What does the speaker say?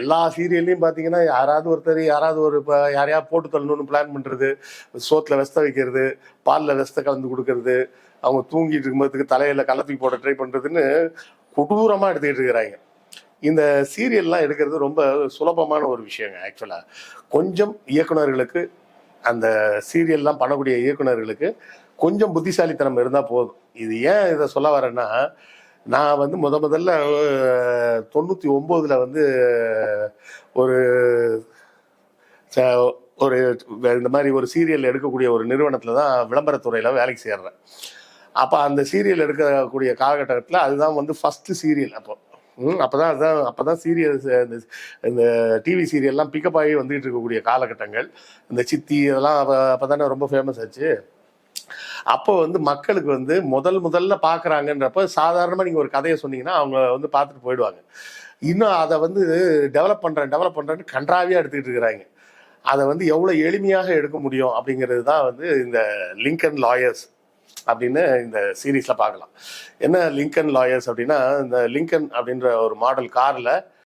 எல்லா சீரியல்லையும் பார்த்தீங்கன்னா யாராவது ஒருத்தர் யாராவது ஒரு இப்போ யாரையா போட்டு தள்ளணும்னு பிளான் பண்ணுறது சோத்தில் வெஸ்த வைக்கிறது பாலில் வெஸ்த கலந்து கொடுக்கறது அவங்க தூங்கிட்டு இருக்கும்போதுக்கு தலையில் கலப்பி போட ட்ரை பண்ணுறதுன்னு கொடூரமாக எடுத்துக்கிட்டு இருக்கிறாங்க. இந்த சீரியல்லாம் எடுக்கிறது ரொம்ப சுலபமான ஒரு விஷயங்க ஆக்சுவலாக கொஞ்சம் இயக்குனர்களுக்கு அந்த சீரியல்லாம் பண்ணக்கூடிய இயக்குனர்களுக்கு கொஞ்சம் புத்திசாலித்தனம் இருந்தால் போதும். இது ஏன் இதை சொல்ல வரேன்னா நான் வந்து முத முதல்ல தொண்ணூற்றி தொண்ணூத்தி ஒன்பதுல வந்து ஒரு ச- ஒரு இந்த மாதிரி ஒரு சீரியல் எடுக்கக்கூடிய ஒரு நிறுவனத்துல தான் விளம்பரத்துறையில வேலைக்கு சேர்றேன். அப்ப அந்த சீரியல் எடுக்கக்கூடிய காலகட்டத்தில் அதுதான் வந்து ஃபர்ஸ்ட் சீரியல் அப்போ. ம், அப்பதான் அதுதான் அப்பதான் சீரியல் இந்த இந்த டிவி சீரியல்லாம் பிக்கப் ஆகி வந்துகிட்டு இருக்கக்கூடிய காலகட்டங்கள். இந்த சித்தி இதெல்லாம் அப்போ அப்பதானே ரொம்ப ஃபேமஸ் ஆச்சு. அப்போ வந்து மக்களுக்கு வந்து முதல் முதல்ல பார்க்குறாங்கன்றப்ப சாதாரணமாக நீங்கள் ஒரு கதையை சொன்னீங்கன்னா அவங்க வந்து பார்த்துட்டு போயிடுவாங்க. இன்னும் அதை வந்து டெவலப் பண்ணுறேன் டெவலப் பண்ணுறேன்னு கன்றாவியாக எடுத்துக்கிட்டு இருக்கிறாங்க. அதை வந்து எவ்வளோ எளிமையாக எடுக்க முடியும் அப்படிங்கிறது தான் வந்து இந்த லிங்கன் லாயர்ஸ் அப்படின்னு இந்த சீரீஸில் பார்க்கலாம். என்ன லிங்கன் லாயர்ஸ் அப்படின்னா இந்த லிங்கன் அப்படின்ற ஒரு மாடல் காரில்